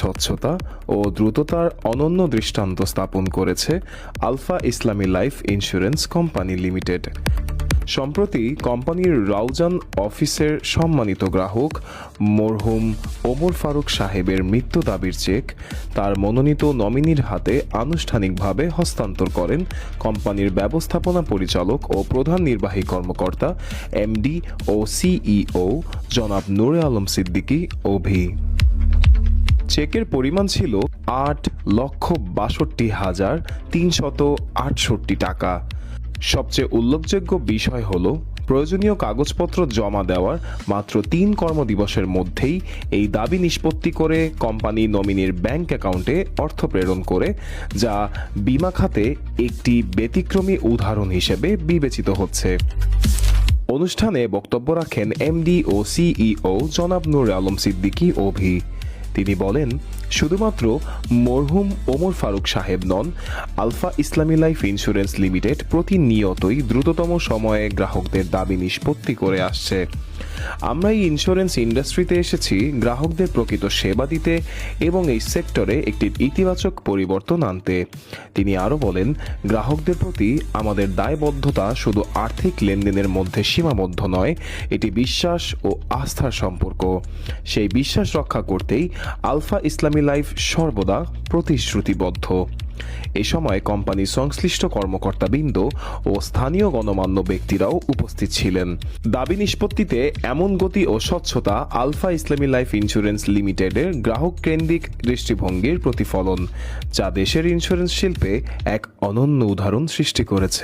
স্বচ্ছতা ও দ্রুততার অনন্য দৃষ্টান্ত স্থাপন করেছে alpha Islami life insurance company limited. সম্প্রতি কোম্পানির রাউজান অফিসের সম্মানিত গ্রাহক মরহুম ওমর ফারুক সাহেবের মৃত্যু দাবির চেক তার মনোনীত নমিনির হাতে আনুষ্ঠানিকভাবে হস্তান্তর করেন কোম্পানির ব্যবস্থাপনা পরিচালক ও প্রধান নির্বাহী কর্মকর্তা, এমডি ও সিইও জনাব নুরে আলম সিদ্দিকী, অভি। চেকের পরিমাণ ছিল আট লক্ষ বাষট্টি হাজার তিনশত আটষট্টি টাকা। সবচেয়ে উল্লেখযোগ্য বিষয় হল, প্রয়োজনীয় কাগজপত্র জমা দেওয়ার মাত্র তিন কর্মদিবসের মধ্যেই এই দাবি নিষ্পত্তি করে কোম্পানি নমিনির ব্যাংক অ্যাকাউন্টে অর্থ প্রেরণ করে, যা বিমা খাতে একটি ব্যতিক্রমী উদাহরণ হিসেবে বিবেচিত হচ্ছে। অনুষ্ঠানে বক্তব্য রাখেন এমডি ও সিইও জনাব নুর আলম সিদ্দিকী, অভি। তিনি বলেন, শুধুমাত্র মরহুম ওমর ফারুক সাহেব নন, Alpha Islami life insurance limited প্রতিনিয়তই দ্রুততম সময়ে গ্রাহকদের দাবি নিষ্পত্তি করে আসছে। আমরা এই ইন্স্যুরেন্স ইন্ডাস্ট্রিতে এসেছি, গ্রাহকদের প্রকৃত সেবা দিতে এবং এই সেক্টরে একটি ইতিবাচক পরিবর্তন আনতে। তিনি আরও বলেন, গ্রাহকদের প্রতি আমাদের দায়বদ্ধতা শুধু আর্থিক লেনদেনের মধ্যে সীমাবদ্ধ নয়, এটি বিশ্বাস ও আস্থার সম্পর্ক। সেই বিশ্বাস রক্ষা করতেই আলফা ইসলামী লাইফ সর্বদা প্রতিশ্রুতিবদ্ধ। এ সময় কোম্পানির সংশ্লিষ্ট কর্মকর্তাবৃন্দ ও স্থানীয় গণমান্য ব্যক্তিরাও উপস্থিত ছিলেন। দাবি নিষ্পত্তিতে এমন গতি ও স্বচ্ছতা আলফা ইসলামী লাইফ ইন্স্যুরেন্স লিমিটেডের গ্রাহক কেন্দ্রিক দৃষ্টিভঙ্গির প্রতিফলন, যা দেশের ইন্স্যুরেন্স শিল্পে এক অনন্য উদাহরণ সৃষ্টি করেছে।